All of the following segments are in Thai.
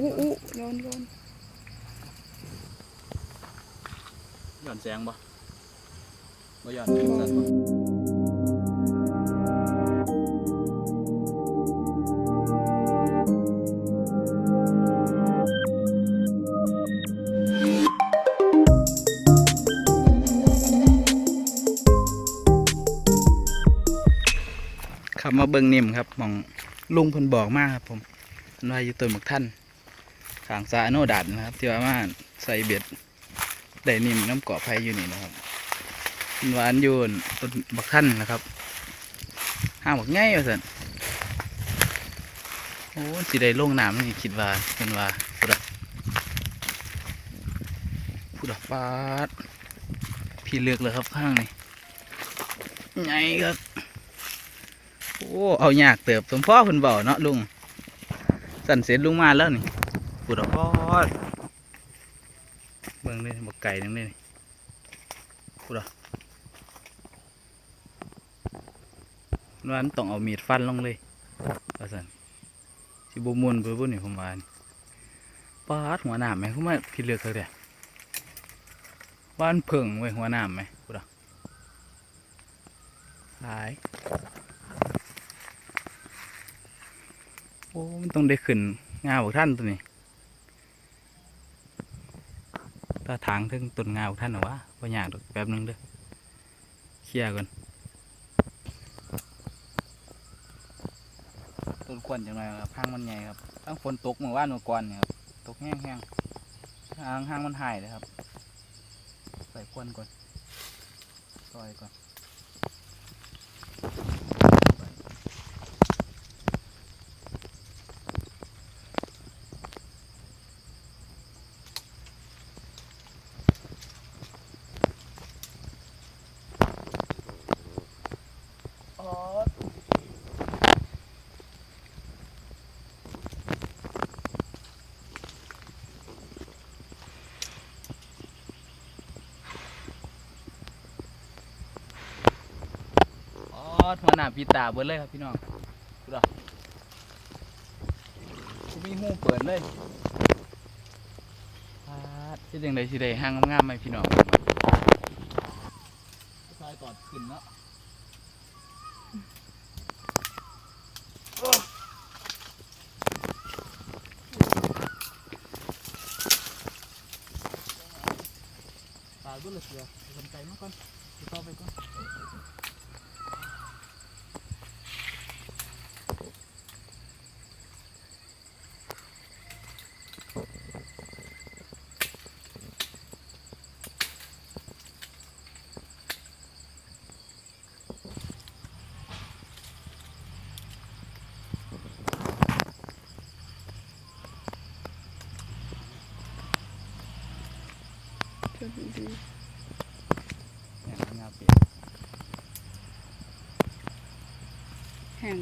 อู้อู้โดนโดนหย่อนแสงบ่บ่หย่อนเป็นสันบ่ขับมาเบิ่งนิ่มครับหมองลุงเพิ่นบอกมาครับผมเพิ่นว่าอยู่ต้นหมกท่าน ขางสาโนดัดนะครับ ที่ว่ามาใส่เบ็ดได้นิ่มน้ำเกาะไผ่อยู่นี่นะครับหวานยูนต้นบักขั้นนะครับห้างบักง่ายว่าสันโอ้สิได้ลงน้ำนี่คิดว่าเป็นว่าพุดะพุดะปาดพี่เลือกเลยครับข้างนี่ใหญ่ครับโอ้เอายากเติบสมพ่อคุณเบาเนาะลุงสั่นเสร็จลุงมาแล้วนี่ พุดะปอดเบิ่งเลยบักไก่นึงเลยพูดอะว่ามันต้องเอามีดฟันลงเลยว่าสันสิบมุนเพื่อพวกนี่ผมว่านปาดหัวหนามไหมคุณมาพี่เลือกเขาเดียว่านเพิ่งไว้ยหัวหนามไหมพูดอะหายโอ้มันต้องได้ขึ้นงาบอกท่านตัวนี้ ถ้าทางถึงต้นงาท่านหรอวะว่ายากแป๊บหนึงเด้อเคลียร์ก่อนต้นควนจังไรครับห้างมันใหญ่ครับตั้งฝนตกเมื่อวานเมื่อก่อนเนี่ยครับตกแห้งแห้งๆห้างห้างมันหายเลยครับ ใส่ควนก่อนซอยก่อนอ๋อ อ๋อหัวหน้าปีตาเบิดเลยครับพี่น้องดูดอกกูมีหูเปิดเลยปาดเฮ็ดจังไดสิได้ห้างงามๆไหมพี่น้องซอยตอดขึ้นเนาะตายด้วยเลยเสือสนใจมากก่อนติดต่อไปก่อน แหงงาเปียกแห้ง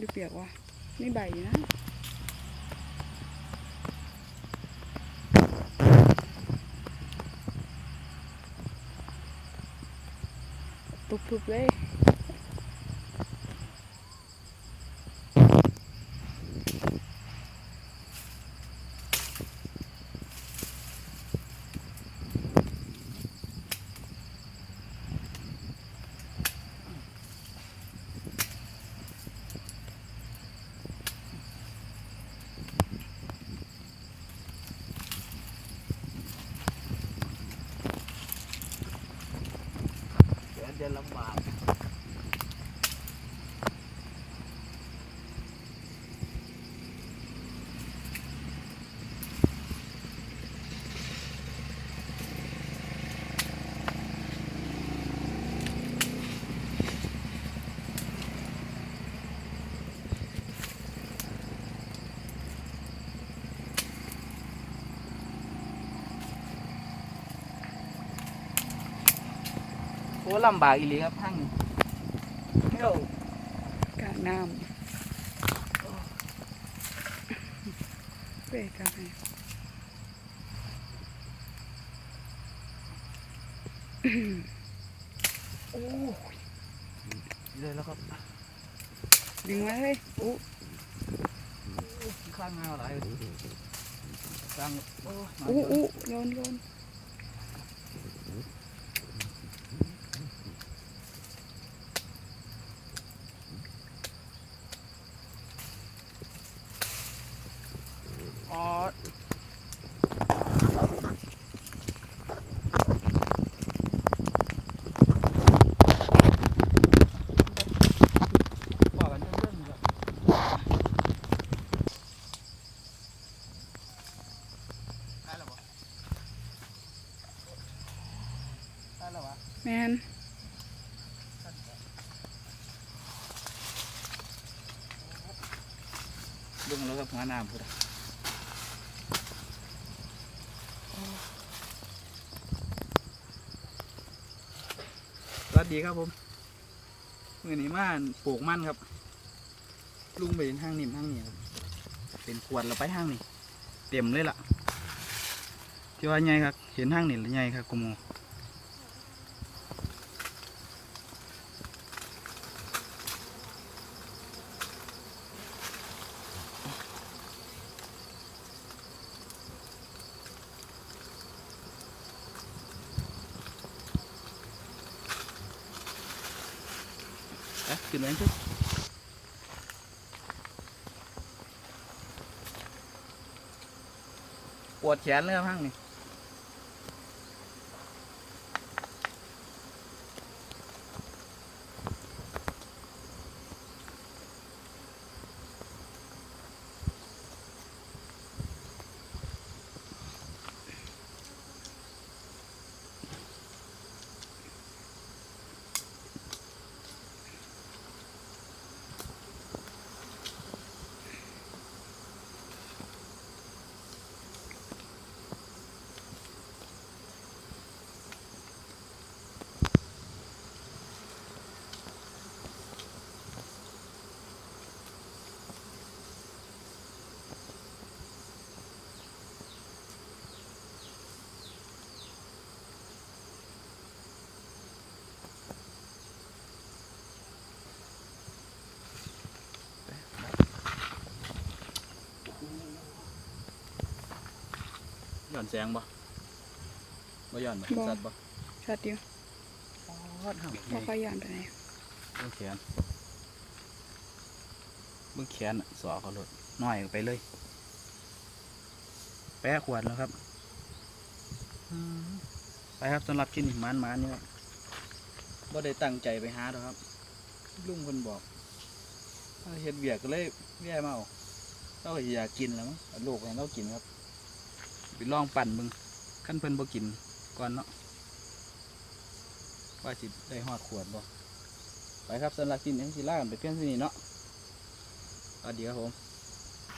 ดูเปียกว่ะนี่ใบนะตุบๆเลย จะลำบากโอ้ลำบากอีหลีครับพังเฮ้ยกาน้ำเป๊ะกาให้โอ้ยเลยแล้วครับดึงไว้เลยอู้ขสร้างงานอะไรสร้างโอ้ยอู้อู้โยนโยน อ๋อบอกกันเรื่องๆครับได้แล้วบ่ได้แล้ววะ แมน ลุงแล้วกับหัวน้ำพุ่นอะสวัสดีครับผมมือนี้มาปลูกมันครับ ลุงไปห้างนิ่มห้างนี้ครับเป็นขวดเราไปห้างนี้เต็มเลยล่ะที่ว่าใหญ่ครับ เห็นห้างนี่หรือใหญ่ครับกุโม ขึ้นไหมขึ้นปวดแขนเลยครับห้างนี่ ย้อนแสงบ่บ่ย้อนบ่สัตว์บ่ชัดเดียวฮอดห่างบ่ค่อยย่านไปไหนเบิ่งแขนเบิ่งแขนน่ะสอเขาลดน้อยออกไปเลย แปะขวดแล้วครับอืมไปครับสำหรับคลิปนี้มันมันๆนี่ครับบ่ได้ตั้งใจไปหาหรอกครับ ลุงคนบอกเอาเฮ็ดเบียกก็เลยแย่มาเอาเราก็อยากกินแล้วมั้งเอาลูกให้เรากินครับ ไปลองปั่นมึงขั้นเพิ่นบ่กินก่อนเนาะว่าสิได้หอดขวดบ่ไปครับสำหรับกินเอ็มซีล่ากันไปเพื่อนที่นี่เนาะสวัสดีครับผม